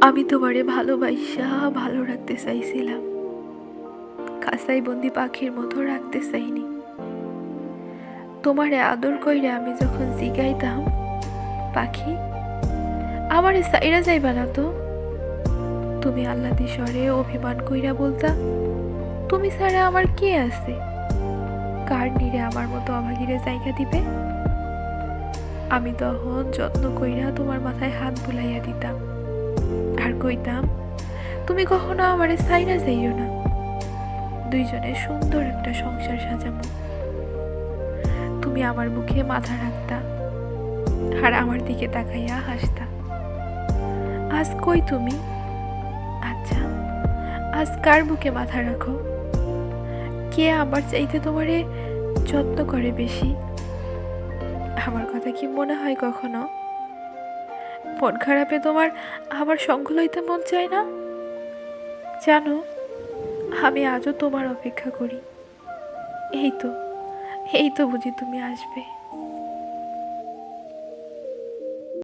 আমি তোমারে ভালোবাসা, ভালো রাখতে চাইছিলাম। খাসাই বন্দি পাখির মতো রাখতে চাইনি। তোমারে আদর কইরে আমি যখন জিগাইতাম, পাখি, আমারে সাইরা যাইবা না তো? তুমি আল্লাহ স্বরে অভিমান কইরা বলতা, তুমি ছাড়া আমার কে আছে? কার নিরে আমার মতো অভাগীরে জায়গা দিবে? আমি তখন যত্ন কইরা তোমার মাথায় হাত বুলাইয়া দিতাম। কইতাম, তুমি কখনো আমারে সাইরা যাইও না। দুইজনে সুন্দর একটা সংসার সাজাবো। তুমি আমার মুখে মাথা রাখতা আর আমার দিকে তাকাইয়া হাসতা। আজ কই তুমি? আচ্ছা আজ কার বুকে মাথা রাখো? কে আমার চাইতে তোমারে যত্ন করে বেশি? আমার কথা কি মনে হয় কখনো? মন খারাপে তোমার আমার সঙ্গ লইতে মন চায় না? জানো, আমি আজও তোমার অপেক্ষা করি। এই তো এই তো বুঝি তুমি আসবে।